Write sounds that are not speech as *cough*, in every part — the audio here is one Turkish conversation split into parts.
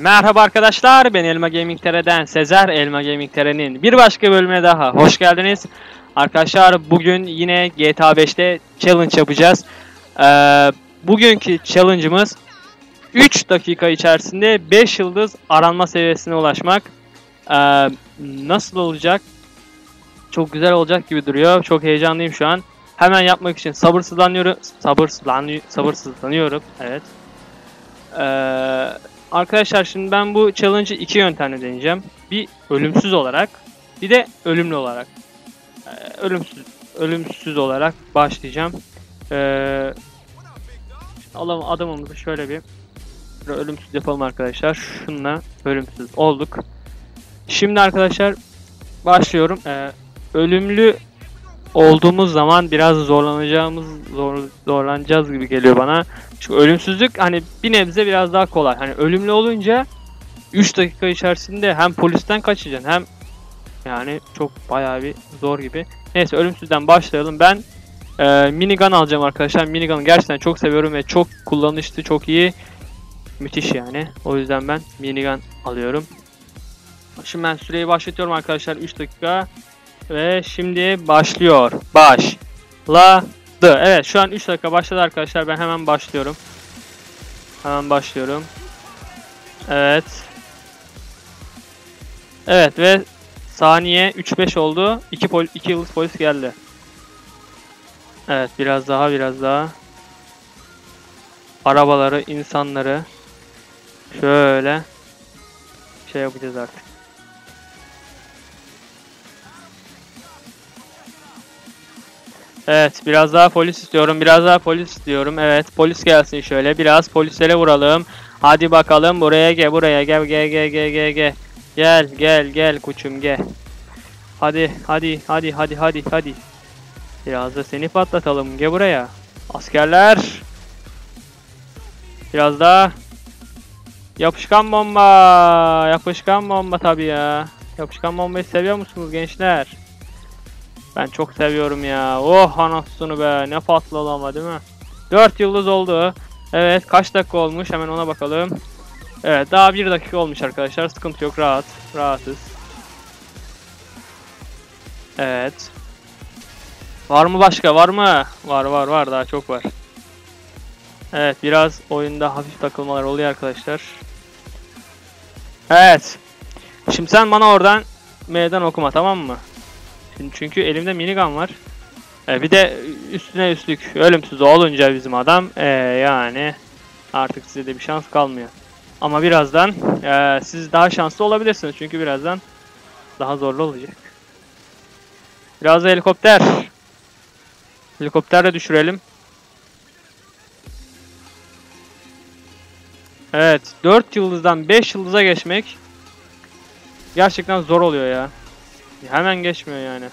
Merhaba arkadaşlar, ben Elma Gaming TR'den Sezer Elma Gaming TR'nin bir başka bölümüne daha hoş geldiniz. Arkadaşlar bugün yine GTA 5'te challenge yapacağız. Ee, bugünkü challenge'ımız 3 dakika içerisinde 5 yıldız aranma seviyesine ulaşmak. Ee, nasıl olacak? Çok güzel olacak gibi duruyor. Çok heyecanlıyım şu an. Hemen yapmak için sabırsızlanıyorum. Sabırsızlanıyorum. Sabırsızlanıyorum. Evet. Ee, Arkadaşlar şimdi ben bu challenge'ı iki yöntemle deneyeceğim. Bir ölümsüz olarak, bir de ölümlü olarak. Ee, ölümsüz ölümsüz olarak başlayacağım. Ee, alalım adamımızı şöyle bir ölümsüz yapalım arkadaşlar. Şununla ölümsüz olduk. Şimdi arkadaşlar başlıyorum. Ee, ölümlü olduğumuz zaman biraz zorlanacağımız zor, zorlanacağız gibi geliyor bana. Çünkü ölümsüzlük hani bir nebze biraz daha kolay. Hani ölümlü olunca 3 dakika içerisinde hem polisten kaçacaksın hem yani çok bayağı bir zor gibi. Neyse ölümsüzden başlayalım. Ben e, minigun alacağım arkadaşlar. Minigun'u gerçekten çok seviyorum ve çok kullanışlı, çok iyi. Müthiş yani. O yüzden ben minigun alıyorum. Şimdi ben süreyi başlatıyorum arkadaşlar 3 dakika. Ve şimdi başlıyor. Başladı. Evet şu an 3 dakika başladı arkadaşlar. Ben hemen başlıyorum. Hemen başlıyorum. Evet. Evet ve saniye 3-5 oldu. 2 pol 2 yıldız polis geldi. Evet biraz daha biraz daha. Arabaları, insanları şöyle şey yapacağız artık. Evet biraz daha polis istiyorum. Biraz daha polis istiyorum. Evet polis gelsin şöyle. Biraz polislere vuralım. Hadi bakalım buraya gel buraya gel gel gel gel gel gel. Gel gel gel kuçum gel. Hadi hadi hadi hadi hadi hadi. Biraz da seni patlatalım. Gel buraya. Askerler. Biraz daha. Yapışkan bomba. Yapışkan bomba tabii ya. Yapışkan bombayı seviyor musunuz gençler? Ben çok seviyorum ya. Oh anasını be. Ne patladı ama değil mi? 4 yıldız oldu. Evet kaç dakika olmuş hemen ona bakalım. Evet daha 1 dakika olmuş arkadaşlar. Sıkıntı yok rahat. Rahatız. Evet. Var mı başka? Var mı? Var var var daha çok var. Evet biraz oyunda hafif takılmalar oluyor arkadaşlar. Evet. Şimdi sen bana oradan meydan okuma tamam mı? Şimdi çünkü elimde minigun var. E, bir de üstüne üstlük ölümsüz olunca bizim adam e, yani artık size de bir şans kalmıyor. Ama birazdan e, siz daha şanslı olabilirsiniz çünkü birazdan daha zorlu olacak. Biraz da helikopter. Helikopterle düşürelim. Evet 4 yıldızdan 5 yıldıza geçmek gerçekten zor oluyor ya. Hemen geçmiyor yani.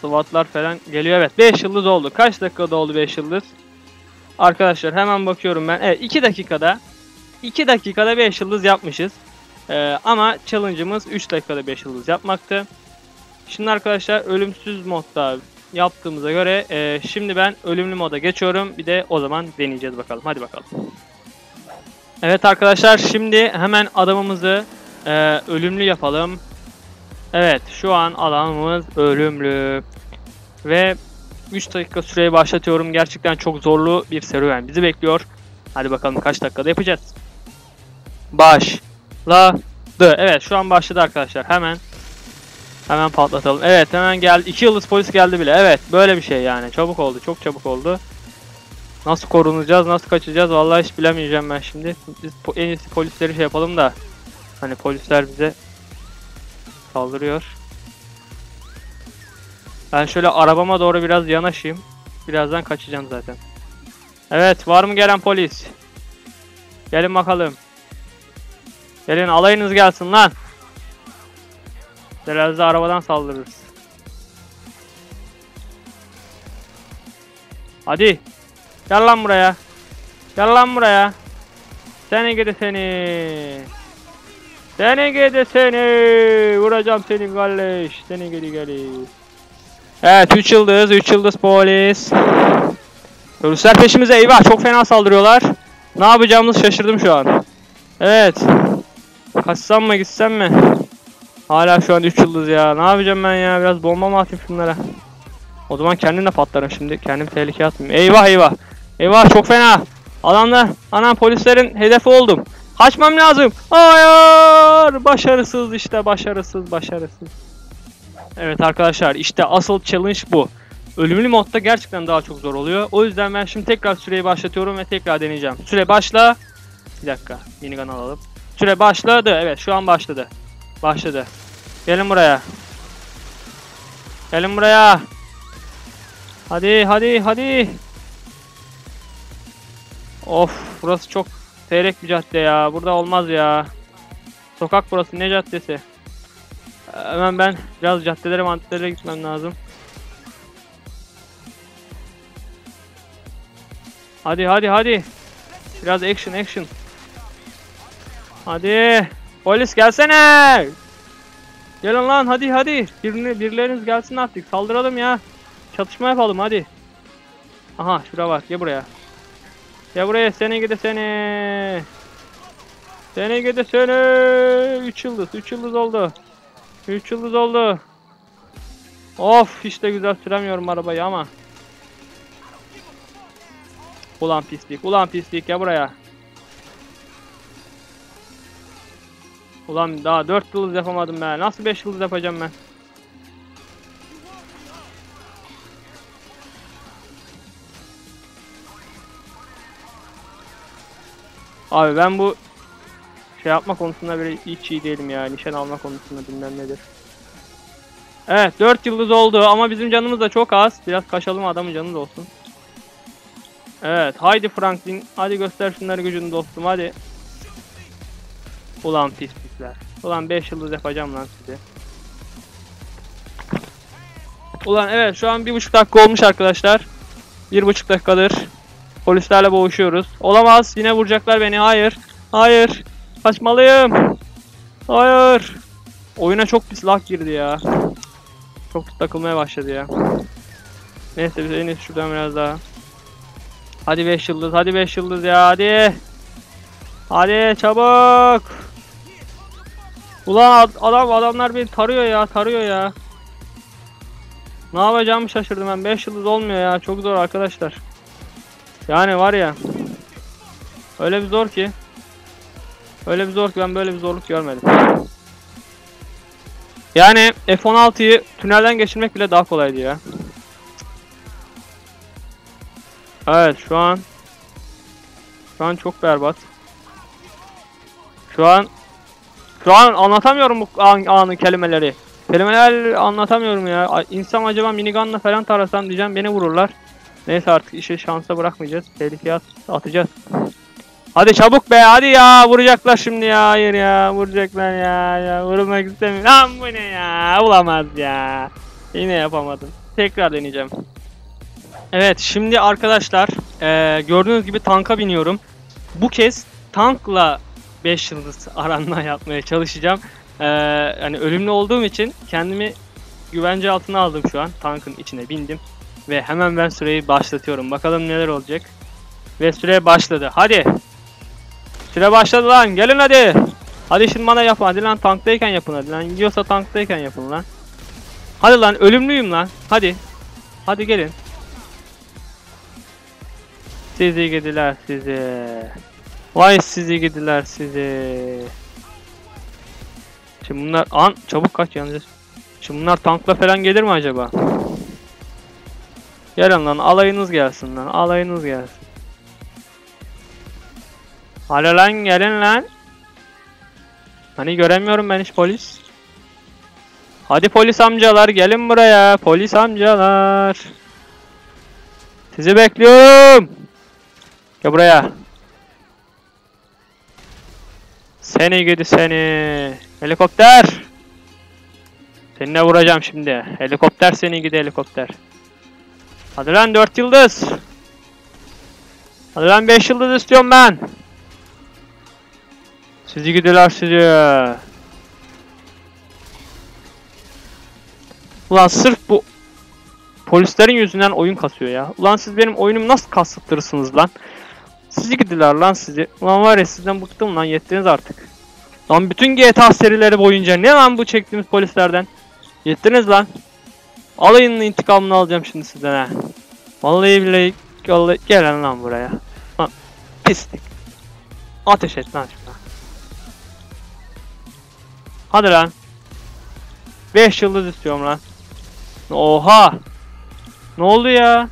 SWAT'lar falan geliyor. Evet 5 yıldız oldu. Kaç dakikada oldu 5 yıldız? Arkadaşlar hemen bakıyorum ben. Evet 2 dakikada 2 dakikada 5 yıldız yapmışız. Ee, ama challenge'ımız 3 dakikada 5 yıldız yapmaktı. Şimdi arkadaşlar ölümsüz modda yaptığımıza göre e, şimdi ben ölümlü moda geçiyorum. Bir de o zaman deneyeceğiz bakalım. Hadi bakalım. Evet arkadaşlar şimdi hemen adamımızı ee, ölümlü yapalım. Evet şu an alanımız ölümlü. Ve 3 dakika süreyi başlatıyorum. Gerçekten çok zorlu bir serüven bizi bekliyor. Hadi bakalım kaç dakikada yapacağız. Başladı. Evet şu an başladı arkadaşlar. Hemen hemen patlatalım. Evet hemen geldi. 2 yıldız polis geldi bile. Evet böyle bir şey yani. Çabuk oldu. Çok çabuk oldu. Nasıl korunacağız? Nasıl kaçacağız? Vallahi hiç bilemeyeceğim ben şimdi. Biz en iyisi polisleri şey yapalım da. Hani polisler bize saldırıyor. Ben şöyle arabama doğru biraz yanaşayım. Birazdan kaçacağım zaten. Evet var mı gelen polis? Gelin bakalım. Gelin alayınız gelsin lan. Da arabadan saldırırız. Hadi. Gel lan buraya. Gel lan buraya. Seni gidi seni. Seni gidi seni. Vuracağım seni kardeş. Seni gidi gidi. Evet 3 yıldız. 3 yıldız polis. Polisler peşimize eyvah çok fena saldırıyorlar. Ne yapacağımızı şaşırdım şu an. Evet. Kaçsam mı gitsem mi? Hala şu an 3 yıldız ya. Ne yapacağım ben ya? Biraz bomba mı atayım şunlara? O zaman kendim de patlarım şimdi. Kendimi tehlikeye atmayayım. Eyvah eyvah. Eyvah çok fena. Adamlar, anam polislerin hedefi oldum. Kaçmam lazım. Hayır. Başarısız işte. Başarısız, başarısız. Evet arkadaşlar işte asıl challenge bu. Ölümlü modda gerçekten daha çok zor oluyor. O yüzden ben şimdi tekrar süreyi başlatıyorum ve tekrar deneyeceğim. Süre başla. Bir dakika. Minigun alalım. Süre başladı. Evet şu an başladı. Başladı. Gelin buraya. Gelin buraya. Hadi hadi hadi. Of burası çok seyrek bir cadde ya. Burada olmaz ya. Sokak burası ne caddesi? Hemen ben biraz caddelere mantıklara gitmem lazım. Hadi hadi hadi. Biraz action action. Hadi. Polis gelsene. Gelin lan hadi hadi. Birini, birileriniz gelsin artık. Saldıralım ya. Çatışma yapalım hadi. Aha şura var. Gel buraya. Gel buraya seni gidi seni. Seni gidi seni. 3 yıldız. 3 yıldız oldu. 3 yıldız oldu. Of hiç de güzel süremiyorum arabayı ama. Ulan pislik. Ulan pislik ya buraya. Ulan daha 4 yıldız yapamadım ben. Nasıl 5 yıldız yapacağım ben? Abi ben bu şey yapma konusunda böyle hiç iyi değilim ya. Nişan alma konusunda bilmem nedir. Evet 4 yıldız oldu ama bizim canımız da çok az. Biraz kaçalım adamın canı da olsun. Evet haydi Franklin. Hadi göster şunları gücünü dostum hadi. Ulan pis pisler. Ulan 5 yıldız yapacağım lan size. Ulan evet şu an bir buçuk dakika olmuş arkadaşlar. Bir buçuk dakikadır polislerle boğuşuyoruz. Olamaz yine vuracaklar beni hayır. Hayır. Kaçmalıyım. Hayır. Oyuna çok pis lag girdi ya. Çok takılmaya başladı ya. Neyse biz en iyisi şuradan biraz daha. Hadi 5 yıldız, hadi 5 yıldız ya, hadi. Hadi çabuk. Ulan adam adamlar beni tarıyor ya, tarıyor ya. Ne yapacağımı şaşırdım ben. 5 yıldız olmuyor ya. Çok zor arkadaşlar. Yani var ya. Öyle bir zor ki. Öyle bir zor ki ben böyle bir zorluk görmedim. Yani F16'yı tünelden geçirmek bile daha kolaydı ya. Evet şu an şu an çok berbat. Şu an şu an anlatamıyorum bu an, anı kelimeleri. Kelimeler anlatamıyorum ya. İnsan acaba minigunla falan tarasam diyeceğim beni vururlar. Neyse artık işi şansa bırakmayacağız. Tehlikeye at atacağız. Hadi çabuk be hadi ya vuracaklar şimdi ya hayır ya vuracaklar ya ya vurmak istemiyorum. Lan bu ne ya olamaz ya. Yine yapamadım. Tekrar deneyeceğim. Evet şimdi arkadaşlar e, gördüğünüz gibi tanka biniyorum. Bu kez tankla 5 yıldız *laughs* aranma yapmaya çalışacağım. E, yani ölümlü olduğum için kendimi güvence altına aldım şu an. Tankın içine bindim. Ve hemen ben süreyi başlatıyorum. Bakalım neler olacak. Ve süre başladı. Hadi. Süre başladı lan. Gelin hadi. Hadi şimdi bana yapın. Hadi lan tanktayken yapın hadi lan. Gidiyorsa tanktayken yapın lan. Hadi lan ölümlüyüm lan. Hadi. Hadi gelin. Sizi gidiler sizi. Vay sizi gidiler sizi. Şimdi bunlar an çabuk kaç yalnız. Şimdi bunlar tankla falan gelir mi acaba? Gelin lan alayınız gelsin lan alayınız gelsin. Hadi lan gelin lan. Hani göremiyorum ben hiç polis. Hadi polis amcalar gelin buraya polis amcalar. Sizi bekliyorum. Gel buraya. Seni gidi seni. Helikopter. Seninle vuracağım şimdi. Helikopter seni gidi helikopter. Hadi lan 4 yıldız. Hadi lan 5 yıldız istiyorum ben. Sizi gidiler sizi. Ulan sırf bu polislerin yüzünden oyun kasıyor ya. Ulan siz benim oyunumu nasıl kasıttırırsınız lan? Sizi gidiler lan sizi. Ulan var ya sizden bıktım lan yettiniz artık. Lan bütün GTA serileri boyunca ne lan bu çektiğimiz polislerden? Yettiniz lan. Alayın intikamını alacağım şimdi sizden ha. Vallahi billahi vallahi gelin lan buraya. Lan pislik. Ateş et lan şuna. Hadi lan. 5 yıldız istiyorum lan. Oha. Ne oldu ya?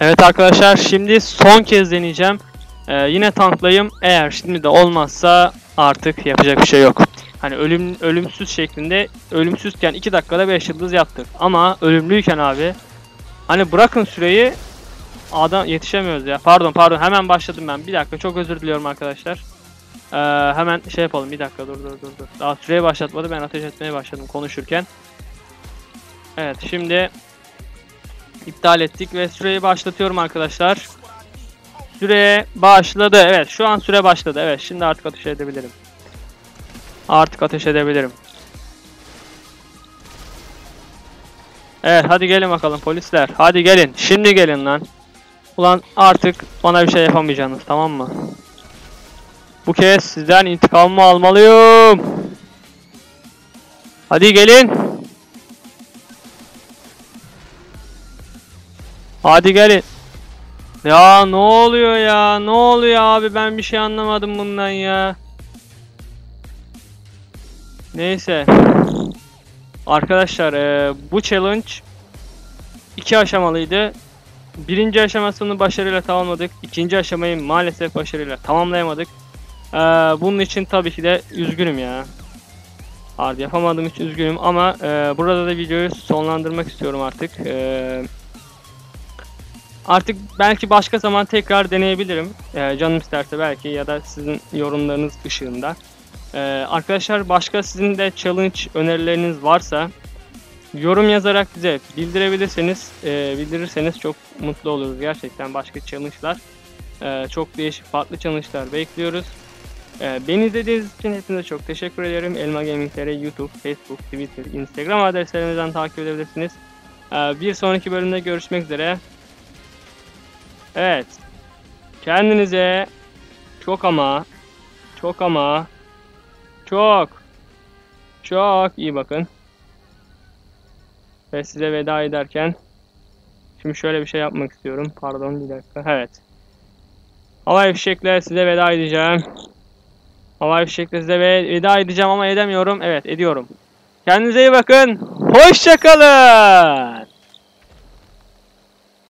Evet arkadaşlar şimdi son kez deneyeceğim. Ee, yine tanklayayım. Eğer şimdi de olmazsa artık yapacak bir şey yok. Hani ölüm ölümsüz şeklinde ölümsüzken 2 dakikada 5 yıldız yaptık. Ama ölümlüyken abi hani bırakın süreyi adam yetişemiyoruz ya. Pardon pardon hemen başladım ben. Bir dakika çok özür diliyorum arkadaşlar. Ee, hemen şey yapalım bir dakika dur dur dur dur. Daha süreyi başlatmadı ben ateş etmeye başladım konuşurken. Evet şimdi iptal ettik ve süreyi başlatıyorum arkadaşlar. Süre başladı. Evet şu an süre başladı. Evet şimdi artık ateş edebilirim. Artık ateş edebilirim. Evet hadi gelin bakalım polisler. Hadi gelin. Şimdi gelin lan. Ulan artık bana bir şey yapamayacaksınız tamam mı? Bu kez sizden intikamımı almalıyım. Hadi gelin. Hadi gelin. Ya ne oluyor ya? Ne oluyor abi? Ben bir şey anlamadım bundan ya. Neyse. Arkadaşlar e, bu challenge iki aşamalıydı. Birinci aşamasını başarıyla tamamladık. İkinci aşamayı maalesef başarıyla tamamlayamadık. E, bunun için tabii ki de üzgünüm ya. Hadi yapamadığım için üzgünüm ama e, burada da videoyu sonlandırmak istiyorum artık. E, artık belki başka zaman tekrar deneyebilirim. E, canım isterse belki ya da sizin yorumlarınız ışığında. Ee, arkadaşlar başka sizin de challenge önerileriniz varsa yorum yazarak bize bildirebilirseniz e, bildirirseniz çok mutlu oluruz gerçekten başka challenge'lar e, çok değişik farklı challenge'lar bekliyoruz. E, beni izlediğiniz için hepinize çok teşekkür ederim. Elma Gaming TR YouTube, Facebook, Twitter, Instagram adreslerimizden takip edebilirsiniz. E, bir sonraki bölümde görüşmek üzere. Evet. Kendinize çok ama çok ama çok çok iyi bakın. Ve size veda ederken şimdi şöyle bir şey yapmak istiyorum. Pardon bir dakika. Evet. Havai fişekle size veda edeceğim. Havai fişekle size veda edeceğim ama edemiyorum. Evet ediyorum. Kendinize iyi bakın. Hoşçakalın.